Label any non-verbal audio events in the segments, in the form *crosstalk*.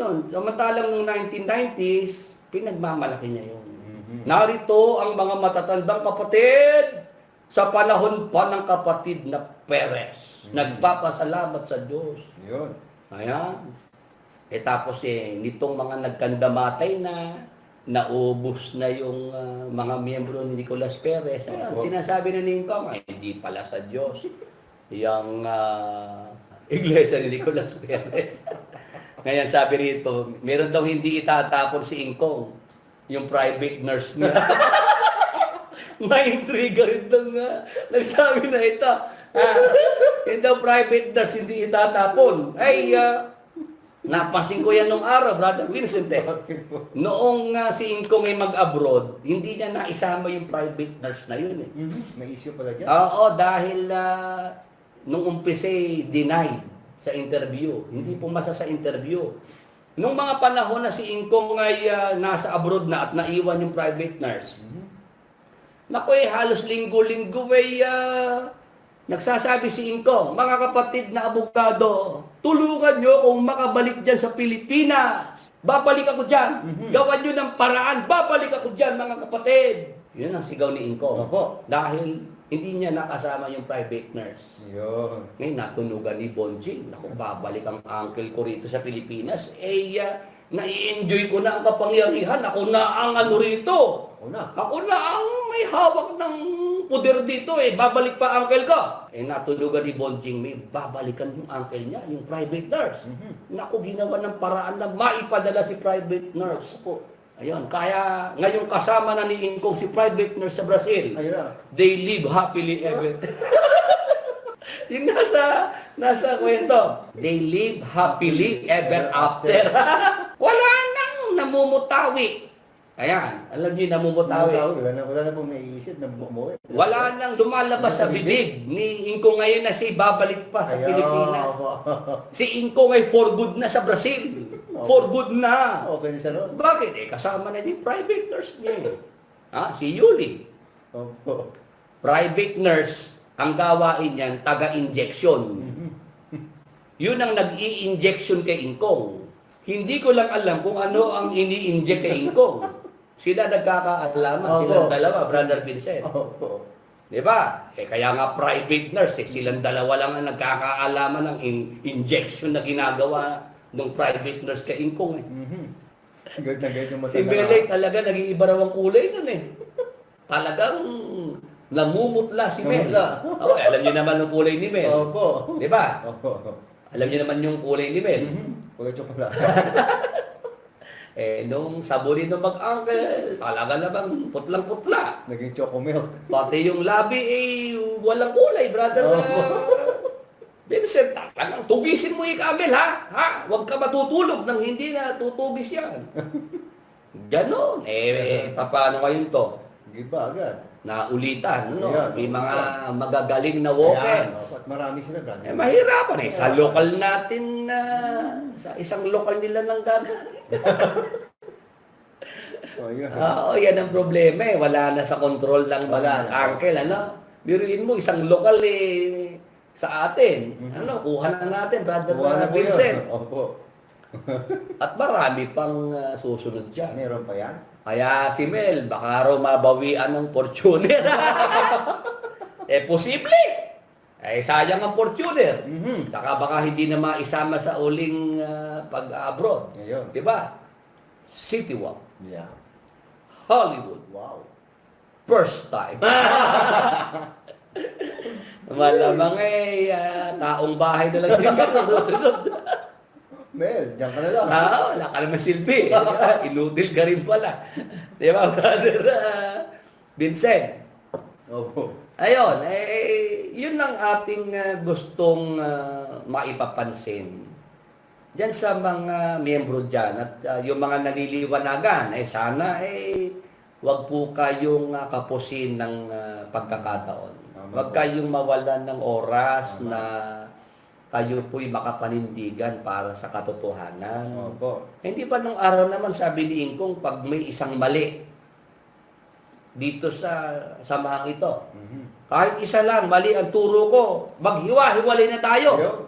Yun, samantalang noong 1990s, pinagmamalaki niya yun. Mhm. Narito ang mga matatandang kapatid sa panahon pa ng kapatid na Perez. Mhm. Nagpapasalamat sa Diyos. Yun. Ayan. Eh tapos eh, nitong mga nagkandamatay na, naubos na yung ah, mga miyembro ni Nicolas Perez. Ayan, Opo. sinasabi na ni Ingkong, ay hindi pala sa Diyos. Yung ah, iglesia ni Nicolas Perez. *laughs* Ngayon sabi rito, meron daw hindi itatapon si Ingkong, yung private nurse niya. *laughs* May intriga rin itong uh, nagsabi na ito. Ah, yung daw private nurse hindi itatapon. Ay, ah, napansin ko yan nung araw, Brother Vincent. Eh. Noong ah, si Ingkong ay mag-abroad, hindi niya naisama yung private nurse na yun. Eh. Mhm. May issue pala dyan. Oo, dahil ah, nung umpisa denied sa interview. Hindi pumasa sa interview. Nung mga panahon na si Ingkong ay ah, nasa abroad na at naiwan yung private nurse. Naku eh, halos linggo-linggo ay ah, nagsasabi si Ingkong, mga kapatid na abogado, tulungan nyo kung makabalik dyan sa Pilipinas. Babalik ako dyan. Mhm. Gawan nyo ng paraan. Babalik ako dyan, mga kapatid. Yun ang sigaw ni Ingkong. Opo. Dahil hindi niya nakasama yung private nurse. Yun. Ngayon, natunugan ni Bonjing. Naku, babalik ang uncle ko rito sa Pilipinas. Eh, ah, nai-enjoy ko na ang kapangyarihan. Ako na ang ano rito. Una. Ako na ang may hawak ng puder dito eh. Babalik pa uncle ko. Eh natulugan ni Bonjing may babalikan yung uncle niya, yung private nurse. Mhm. Naku, ginawa ng paraan na maipadala si private nurse. Opo. Ayun, kaya ngayon kasama na ni Ingkong si private nurse sa Brazil. Ayun. They live happily ever. *laughs* yung nasa, nasa kwento. They live happily ever after. *laughs* Wala nang namumutawi. Ayan, alam niyo namumutawi. Wala na, wala na pong naiisip na bumuwi. Wala nang lumalabas sa bibig ni Inko ngayon na si babalik pa sa Kaya, Pilipinas. *laughs* Si Inko ay for good na sa Brazil. For good na. Okay na siya noon. Bakit? Eh, kasama na yung private nurse niya. eh. Ha? Si Yuli. Opo. Private nurse, ang gawain niyan, taga-injection. Mhm. Yun ang nag-i-injection kay Ingkong. Hindi ko lang alam kung ano ang ini-inject kay Ingkong. Sila nagkakaalaman, Opo. silang dalawa, Brother Vincent. Opo. Di ba? Eh, kaya nga private nurse, eh, silang dalawa lang ang nagkakaalaman ng in- injection na ginagawa ng private nurse kay Ingkong. Eh. Mhm. Good na good yung Si. Belay talaga nag-iiba raw ang kulay nun eh. Talagang namumutla si Mel. Okay, alam niyo naman ang kulay ni Mel. Opo. Di ba? Opo. Alam niyo naman yung kulay ni Mel. Mhm. Kulay tsokolate. *laughs* Eh, nung sabunin ng mag-uncle, talaga namang putlang-putla. Naging choco milk. Pati yung labi, eh, walang kulay, brother. Oo. Vincent, talagang tugisin mo yung camel, ha? Ha? Huwag ka matutulog nang hindi na tutugis yan. *laughs* Ganon. Eh, eh paano ngayon to? Giba agad. Naulitan, no? Ayan. May mga magagaling na Ayan. walk-ins. Opo. At marami sila, brother. Eh, mahirapan eh. Sa local natin na, sa isang local nila lang gagawin. *laughs* Oh, yun. Oo, yan ang problema eh. Wala na sa control ng Wala mga na. uncle, ano? Biruin mo, isang lokal eh, sa atin. Mhm. Ano, kuha na natin, brother Buwan na na po yun. Vincent. Opo. *laughs* At marami pang ah, susunod dyan. Meron pa yan? Kaya si Mel, baka raw mabawian ng Fortuner. *laughs* eh, posible. Eh, sayang ang Fortuner. Mhm. Saka baka hindi na maisama sa uling ah, pag-abroad. Ngayon. Di ba? City Walk, Yeah. Hollywood, Wow. first time. *laughs* Malamang eh, ah, taong bahay na lang siya sa susunod. Mel, diyan ka na lang. Ah, wala ka naman silbi. *laughs* Inutil ka rin pala. Di ba, brother ah, Vincent? Opo. Ayun, eh, yun ang ating ah, gustong ah, maipapansin. Diyan sa mga miyembro dyan at ah, yung mga naniliwanagan, eh sana eh wag po kayong ah, kapusin ng ah, pagkakataon. Tama Wag po. kayong mawalan ng oras Tama. na kayo po'y makapanindigan para sa katotohanan. Opo. Hindi ba nung araw naman sabi ni Ingkong pag may isang mali dito sa samahang ito, Mhm. kahit isa lang, mali ang turo ko, maghiwa-hiwalay na tayo. Ayun.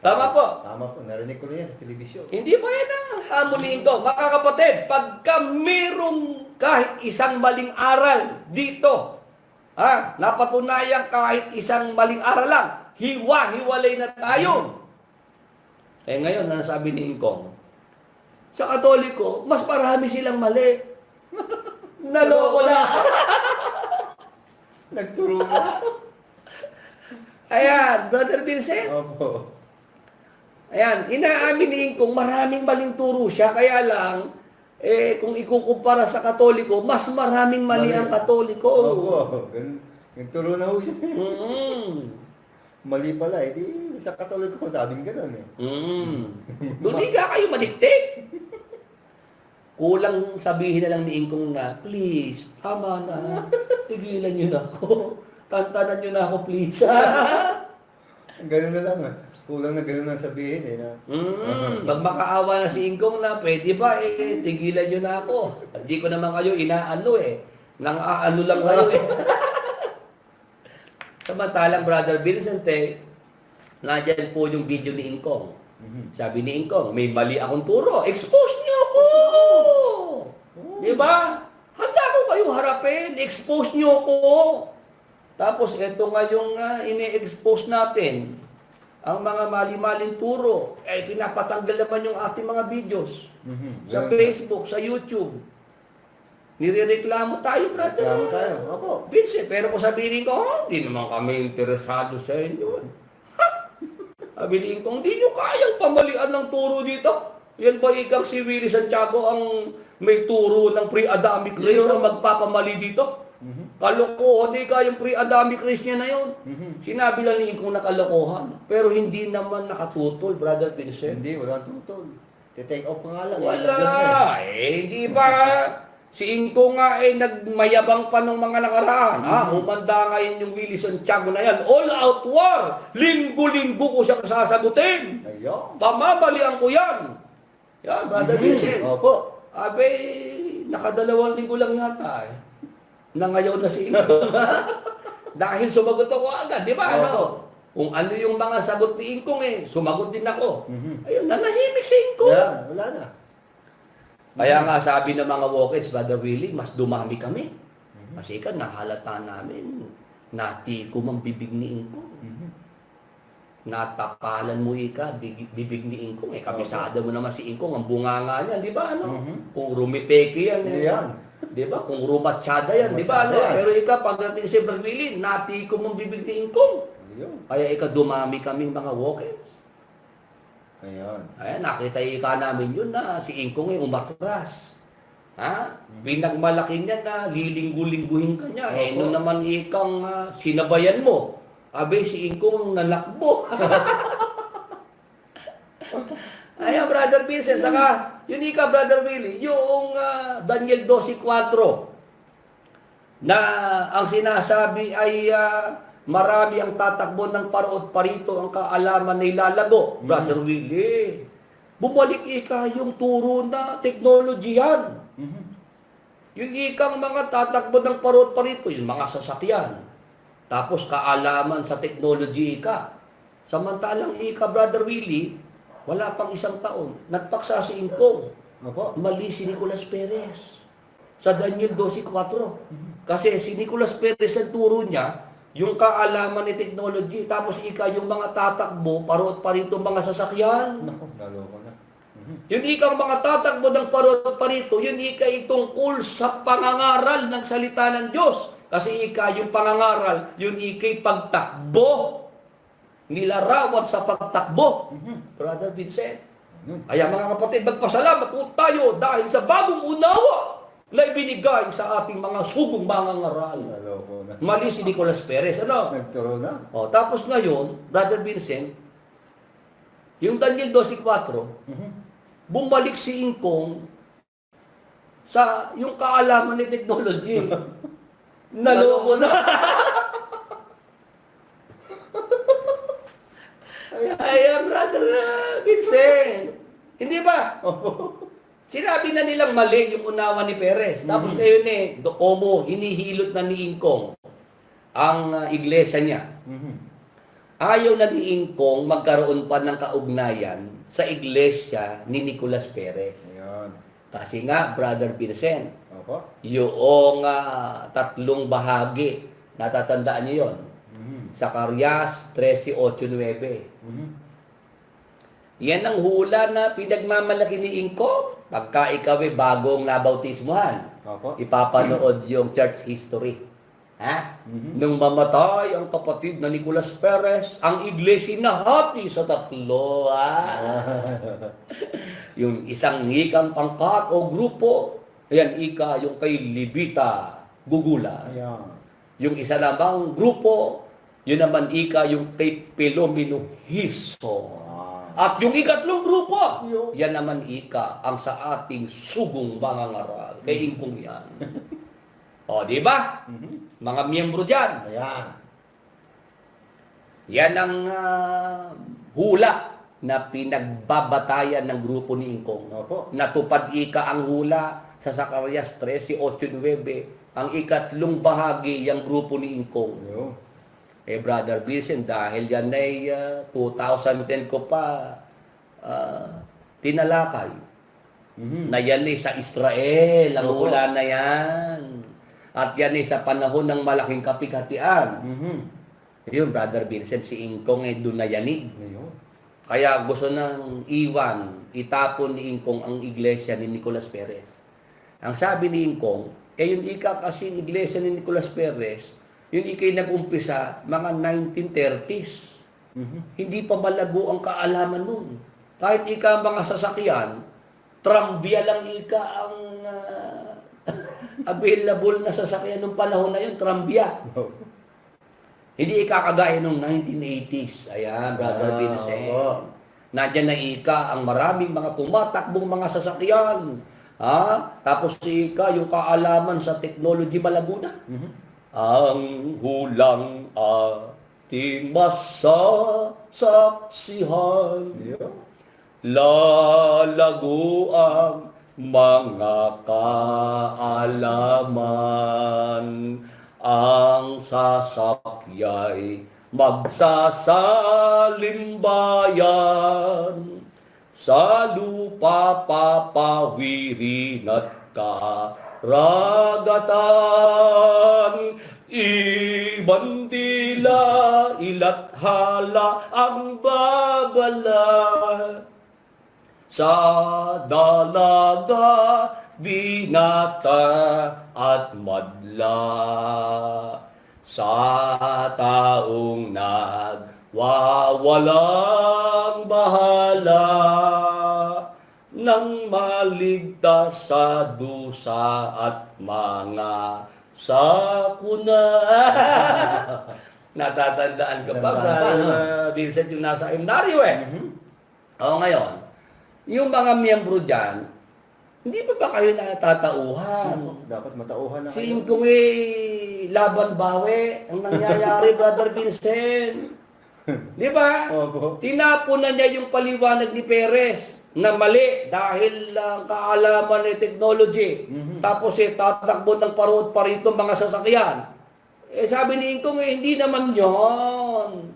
Tama po. Tama po, narinig ko rin yan sa telebisyon. Hindi ba yan ang hamunin ko? Mga kapatid, pagka merong kahit isang maling aral dito, ha, napatunayan kahit isang maling aral lang, hiwa-hiwalay na tayo. Eh ngayon, ano sabi ni Ingkong? Sa Katoliko, mas marami silang mali. *laughs* Naloko na. *laughs* Nagturo na. Ayan, Brother Vincent. Opo. Ayan, inaamin ni Ingkong maraming maling turo siya, kaya lang, eh, kung ikukumpara sa Katoliko, mas maraming mali Mali. ang Katoliko. Opo. Ganun. Nagturo na ho siya. Mm. Mali pala, eh. Di, sa katolik ko sabing gano'n eh. Mm. *laughs* Doon di ka kayo maliktik. Kulang sabihin na lang ni Ingkong na, please, tama na, tigilan niyo na ako. Tantanan niyo na ako, please. Ganun na lang ah. Kulang na ganun ang sabihin eh. Na, Mm, pag makaawa na si Ingkong na, pwede ba, eh, tigilan nyo na ako. Hindi ko naman kayo inaano eh. Nang aano lang kayo eh. *laughs* Samantalang Brother Vincent eh, nandyan po yung video ni Ingkong. Mhm. Sabi ni Ingkong, may mali akong turo. Expose nyo ako! Di ba? Handa ko kayong harapin. Expose nyo ako. Tapos ito nga yung ah, ini-expose natin. Ang mga mali-maling turo. Eh, pinapatanggal naman yung ating mga videos. Mhm. Sa. Facebook, sa YouTube. Nirereklamo tayo, brother. Reklamo tayo. Opo. Vince, pero kung sabihin ko, "Oh, hindi naman kami interesado sa inyo. *laughs* Sabihin ko, hindi nyo kayang pamalian ng turo dito. Yan ba ikaw si Willie Santiago ang may turo ng pre-Adamic race ang magpapamali dito? Kalokohan, hindi kayang pre-Adamic race niya na yun. Mhm. Sinabi lang ni Ingkong na kalokohan. Pero hindi naman nakatutol, Brother Vincent. Hindi, wala tutol. Te-take off nga lang. eh. Wala. Nag-vlog Eh, di ba? Si Inko nga eh, nagmayabang pa ng mga nakaraan. Ha? Humanda ngayon yung Willie Santiago na yan. All out war. Linggo-linggo ko siya sasagutin. Ayun. Pamabalian ko yan. Yan, Brother Vincent. Opo. Abe, nakadalawang linggo lang yata eh. Na ngayon na si Inko. *laughs* Dahil sumagot ako agad, di ba? Ano? Opo. Kung ano yung mga sagot ni Ingkong eh, sumagot din ako. Mhm. Ayun, nanahimik si Ingkong. Wala, wala na. Kaya nga sabi ng mga walk-ins, Brother Willie, mas dumami kami. Mhm. Kasi ka, nahalata namin, natikom ang bibig ni Ingkong. Mhm. Natapalan mo ika, bibig, bibig ni Ingkong. Eh, kabisada mo naman si Ingkong, ang bunganga niya, di ba? Ano? Mhm. Kung rumipeke yan. eh. Ayan. Di ba? Kung rumatsyada yan, di ba? Ano? Pero ika, pagdating si Brother Willie, natikom ang bibig ni Ingkong. Ayun. Kaya ika, dumami kaming mga walk-ins. Ayun. Ayan, nakita ika namin yun na si Ingkong ay umatras. Ha? Pinagmalaki niya na lilinggu-lingguhin ka niya. Eh, Opo. nung naman ikang ah, sinabayan mo, abe si Ingkong nalakbo. *laughs* Ayan, Brother Vincent, saka yun ika, Brother Willie, yung ah, Daniel 12.4 na ang sinasabi ay ah, marami ang tatakbo ng paro't parito ang kaalaman na ilalago. Brother Willie, bumalik ika yung turo na technology yan. Mhm. Yung ikang mga tatakbo ng paro't parito, yung mga sasakyan. Tapos kaalaman sa technology ika. Samantalang ika, Brother Willie, wala pang isang taon. Nagpaksa si Ingkong. Opo. Mali si Nicolas Perez. Sa Daniel 12.4. Kasi si Nicolas Perez ang turo niya, yung kaalaman ni technology, tapos ika yung mga tatakbo, paro't parito mga sasakyan. Naku, naloko na. Mhm. Yung ikang mga tatakbo ng parot parito, yun ika itungkol sa pangangaral ng salita ng Diyos. Kasi ika yung pangangaral, yun ikay pagtakbo. Nilarawan sa pagtakbo. Brother Vincent. Kaya mga kapatid, magpasalamat po tayo dahil sa bagong unawa na ibinigay sa ating mga sugong mga ngaral. Mali si Nicolas Perez. Ano? Nagturo na. O, tapos ngayon, Brother Vincent, yung Daniel 12.4, Mhm. bumalik si Ingkong sa yung kaalaman ni technology. *laughs* Naloko na. *laughs* Ay, brother uh, Vincent. Hindi ba? *laughs* Sinabi na nilang mali yung unawa ni Perez. Tapos ngayon eh, Docomo, hinihilot na ni Ingkong ang uh, iglesia niya. Mhm. ayaw na ni Ingkong magkaroon pa ng kaugnayan sa iglesia ni Nicolas Perez. Ayan. Kasi nga, Brother Vincent, Opo. yung ah, tatlong bahagi, natatandaan niyo yon Mhm. Zacarias 13.8.9. Mhm. Yan ang hula na pinagmamalaki ni Ingkong. Pagka ikaw ay bagong nabautismuhan, Opo. ipapanood yung church history. Ha? Mhm. Nung mamatay ang kapatid na Nicolas Perez, ang iglesia nahati sa tatlo. Ha? *laughs* yung isang ngikang pangkat o grupo, ayan, ika, yung kay Libita Gugula. Ayan. Yung isa namang grupo, yun naman ika, yung kay Pelomino Hiso. Ah. At yung ikatlong grupo, yan naman ika ang sa ating sugong mga ngaral. Kay Ingkong yan. o, di ba? Mhm. Mga miyembro dyan. Ayan. Yan ang ah, hula na pinagbabatayan ng grupo ni Ingkong. Opo. Natupad ika ang hula sa Zacarias 13.8.9. Ang ikatlong bahagi yung grupo ni Ingkong. Yo. Eh, Brother Vincent, dahil yan ay ah, 2010 ko pa ah, tinalakay Mhm. na yan ay sa Israel, ang Opo. hula na yan. At yan ay sa panahon ng malaking kapighatian. Mhm. Yun, Brother Vincent, si Ingkong ay doon na yanig. Ayun. Kaya gusto ng iwan, itapon ni Ingkong ang iglesia ni Nicolas Perez. Ang sabi ni Ingkong, eh yung ika kasi iglesia ni Nicolas Perez, yun ikay nag-umpisa mga 1930s. Mhm. Hindi pa malago ang kaalaman nun. Kahit ika ang mga sasakyan, trambia lang ika ang ah, *laughs* available na sasakyan nung panahon na yun, trambia. Yo. Hindi ikakagaya nung 1980s. Ayan, Brother Ah, Vincent. oo. Nandiyan na ika ang maraming mga tumatakbong mga sasakyan. Ha? Tapos si ika, yung kaalaman sa technology malabo na. Mhm. Ang hulang ating masasaksihan. Yo. Lalago ang mga kaalaman. Ang sasakyay magsasalimbayan. Sa lupa papawirin at karagatan. Ibandila, ilathala ang babala sa dalaga, binata at madla. Sa taong nagwawalang bahala nang maligtas sa dusa at mga sakuna. *laughs* Natatandaan ka ba, uh, Vincent, yung nasa seminaryo eh? Mhm. O ngayon, yung mga miyembro dyan, hindi pa ba kayo natatauhan? Dapat matauhan na Si kayo. Ingkong eh, laban bawi ang nangyayari, *laughs* Brother Vincent. Di ba? Opo. Tinapon na niya yung paliwanag ni Perez na mali dahil lang kaalaman ng technology. Mhm. Tapos eh, tatakbo ng parod pa rito mga sasakyan. Eh sabi ni Ingkong eh, hindi naman yon.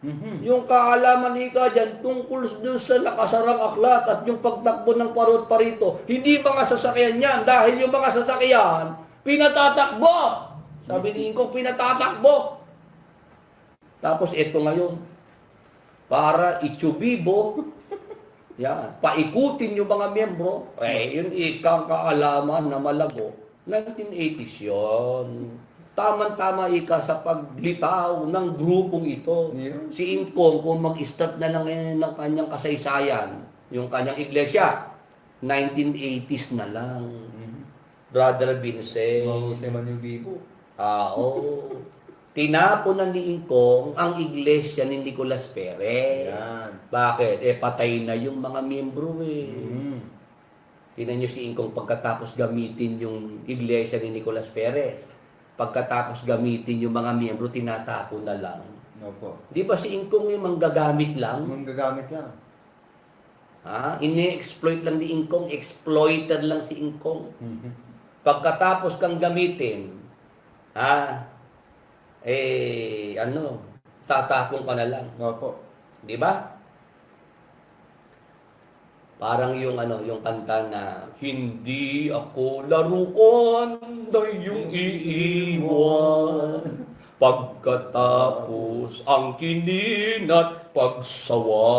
Mhm. Yung kaalaman ni ka dyan tungkol dun sa nakasarang aklat at yung pagtakbo ng parot parito, hindi mga sasakyan yan dahil yung mga sasakyan, pinatatakbo. Sabi ni Ingkong, pinatatakbo. Tapos ito ngayon, para itsubibo, yan, paikutin yung mga miyembro, eh, yun ikang kaalaman na malago. 1980s yon. Tama-tama ika sa paglitaw ng grupong ito. Yun. Si Ingkong, kung mag-start na lang eh, ng kanyang kasaysayan, yung kanyang iglesia, 1980s na lang. Mhm. Brother Vincent. Mga si Manu Bibo. Ah, oo. *laughs* Tinapon na ni Ingkong ang iglesia ni Nicolas Perez. Yan. Bakit? Eh, patay na yung mga miyembro eh. Mhm. Tingnan nyo si Ingkong pagkatapos gamitin yung iglesia ni Nicolas Perez. Pagkatapos gamitin yung mga miyembro, tinatapon na lang. Opo. Di ba si Ingkong yung manggagamit lang? Ang gagamit lang. Ha? Ini-exploit lang ni Ingkong, exploiter lang si Ingkong. Mhm. Pagkatapos kang gamitin, ha? Eh, ano, tatapon ka na lang. Opo. Di ba? Parang yung ano, yung kanta na hindi ako laruan yung iiwan pagkatapos ang kininat pagsawaan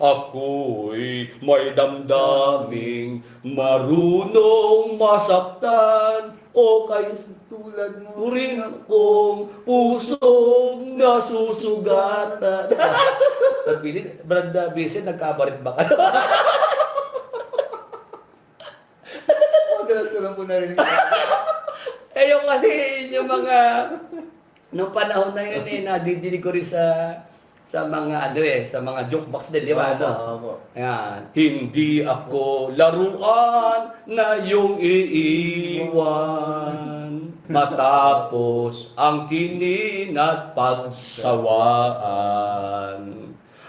ako'y may damdaming marunong masaktan o kay Tulad mo. Turing kong pusong nasusugatan. *laughs* Sabi Branda Vincent, nagkabarit ba ka? Madalas *laughs* ko lang po narinig. *laughs* eh yung kasi yung mga nung panahon na yun eh nadidinig ko rin sa sa mga ano eh sa mga jukebox din di ba Opo, ano? opo. Ayan. Hindi ako laruan na yung iiwan matapos ang kininat pagsawaan.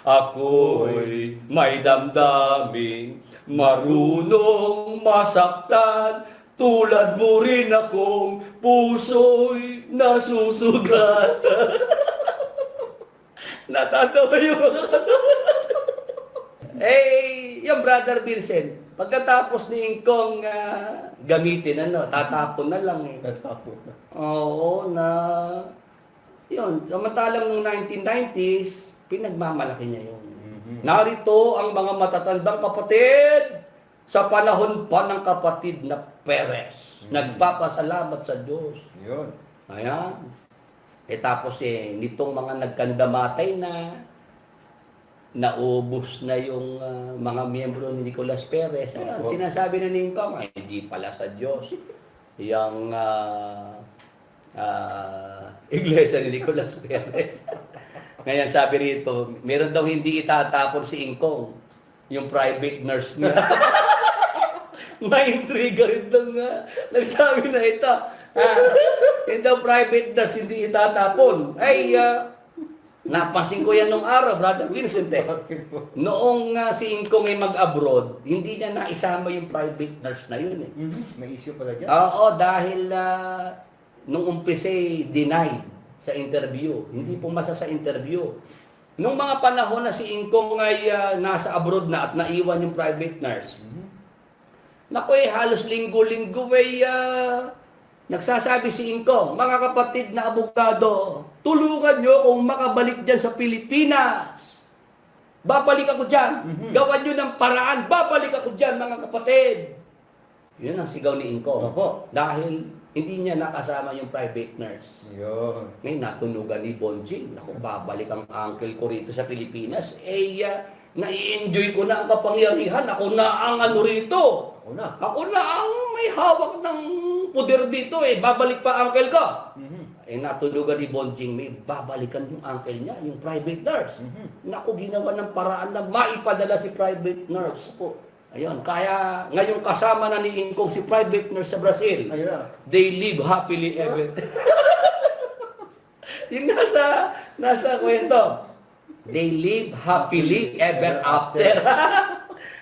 Ako'y may damdaming marunong masaktan tulad mo rin akong puso'y nasusugatan. *laughs* Natatawa yung mga kasama. eh, yung brother Vincent, pagkatapos ni Ingkong ah, gamitin, ano, tatapon na lang eh. Natapo. Oo, na, yun, samantalang noong 1990s, pinagmamalaki niya yun. Mhm. Narito ang mga matatandang kapatid sa panahon pa ng kapatid na Perez. Nagpapasalamat sa Diyos. Yun. Ayan. Eh tapos eh, nitong mga nagkandamatay na, naubos na yung ah, mga miyembro ni Nicolas Perez. Ayan, Opo. sinasabi na ni Ingkong, ay hindi pala sa Diyos. *laughs* Yung ah, ah, iglesia ni Nicolas Perez. *laughs* Ngayon sabi rito, meron daw hindi itatapon si Ingkong, yung private nurse niya. *laughs* May intriga rin itong uh, nagsabi na ito. Ah, daw private nurse hindi itatapon. Ay, ah, napansin ko yan nung araw, Brother Vincent eh. Noong ah, si Ingkong ay mag-abroad, hindi niya naisama yung private nurse na yun eh. Mhm. May issue pala dyan. Oo, dahil ah, nung umpisa denied sa interview. Hindi pumasa sa interview. Nung mga panahon na si Ingkong ay ah, nasa abroad na at naiwan yung private nurse, Mhm. Naku eh, halos linggo-linggo ay ah, nagsasabi si Ingkong, mga kapatid na abogado, tulungan nyo kung makabalik dyan sa Pilipinas. Babalik ako dyan. Mhm. Gawan nyo ng paraan. Babalik ako dyan, mga kapatid. Yun ang sigaw ni Ingkong. Opo. Dahil hindi niya nakasama yung private nurse. Yun. Ngayon, natunugan ni Bonjing. Naku, babalik ang uncle ko rito sa Pilipinas. Eh, ah, nai-enjoy ko na ang kapangyarihan. Ako na ang ano rito. Ako na. Ako na ang may hawak ng puder dito eh. Babalik pa uncle ko. Mhm. Eh natulugan ni Bonjing may babalikan yung uncle niya, yung private nurse. Mhm. Naku, ginawa ng paraan na maipadala si private nurse. Opo. Ayun, kaya ngayon kasama na ni Ingkong si private nurse sa Brazil. Ayun. They live happily ever. *laughs* yung nasa, nasa kwento. They live happily ever after. *laughs*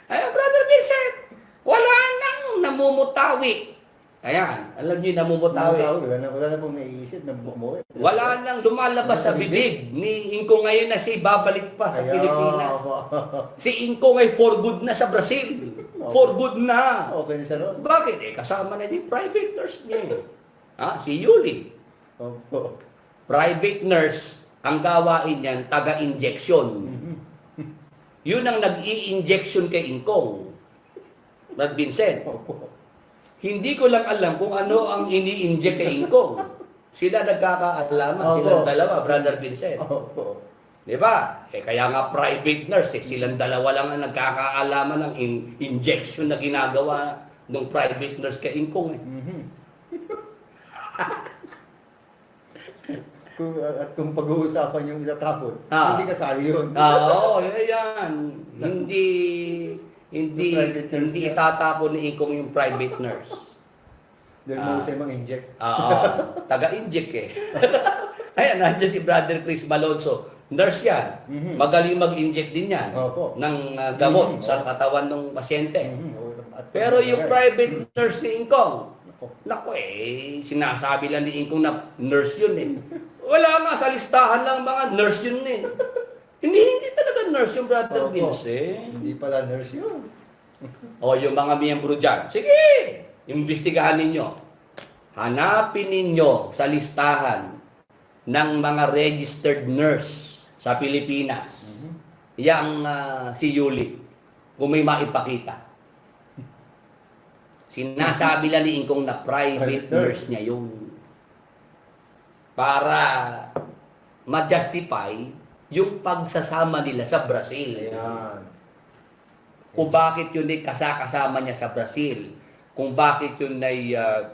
Ay, Brother Vincent, wala nang namumutawi. Ayan, alam niyo namumutawi. Wala na, wala na pong naiisip na bumuwi. Wala nang lumalabas sa bibig ni Ingko ngayon na si babalik pa sa Ayaw, Pilipinas. *laughs* Si Ingko ay for good na sa Brazil. For good na. Okay na siya ron. Bakit? Eh, kasama na yung private nurse niya. eh. Ha? Si Yuli. Opo. Private nurse, ang gawain niyan, taga-injection. Mhm. Yun ang nag-i-injection kay Ingkong. Brad Vincent. Opo. Hindi ko lang alam kung ano ang ini-inject kay Ingkong. Sila nagkakaalaman, Opo. silang dalawa, Brother Vincent. Opo. Di ba? Eh, kaya nga private nurse, eh, silang dalawa lang ang nagkakaalaman ng in- injection na ginagawa ng private nurse kay Ingkong. Eh. Mhm. *laughs* kung, at kung pag-uusapan yung itatapon, Ah. hindi kasali yun. Ah, Oo, yan. Hindi hindi private nurse hindi niya. ni Ingkong yung private nurse. Dahil Ah. mahusay mang-inject. Oo, taga-inject eh. *laughs* Ayan, nandiyan si Brother Chris Malonzo. Nurse yan. Mhm. Magaling mag-inject din yan Opo. ng ah, gamot Mhm. sa katawan ng pasyente. Mhm. Oo, at- Pero yung private nurse ni Ingkong, Ako. Naku eh, sinasabi lang ni Ingkong na nurse yun eh. wala nga sa listahan ng mga nurse yun eh. Hindi, hindi talaga nurse yung brother Opo. Vince. Hindi pala nurse yun. *laughs* O yung mga miyembro dyan, sige, imbestigahan ninyo. Hanapin ninyo sa listahan ng mga registered nurse sa Pilipinas. Yang ah, si Yuli, kung may maipakita. Sinasabi lang ni Ingkong na private Private nurse nurse. niya yun. Para ma-justify yung pagsasama nila sa Brazil Ayan. kung bakit yun ay kasakasama niya sa Brazil, kung bakit yun ay ah,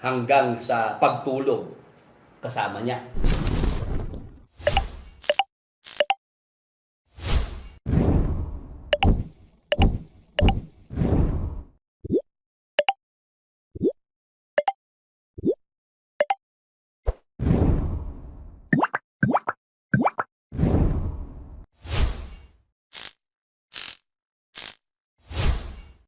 hanggang sa pagtulog kasama niya.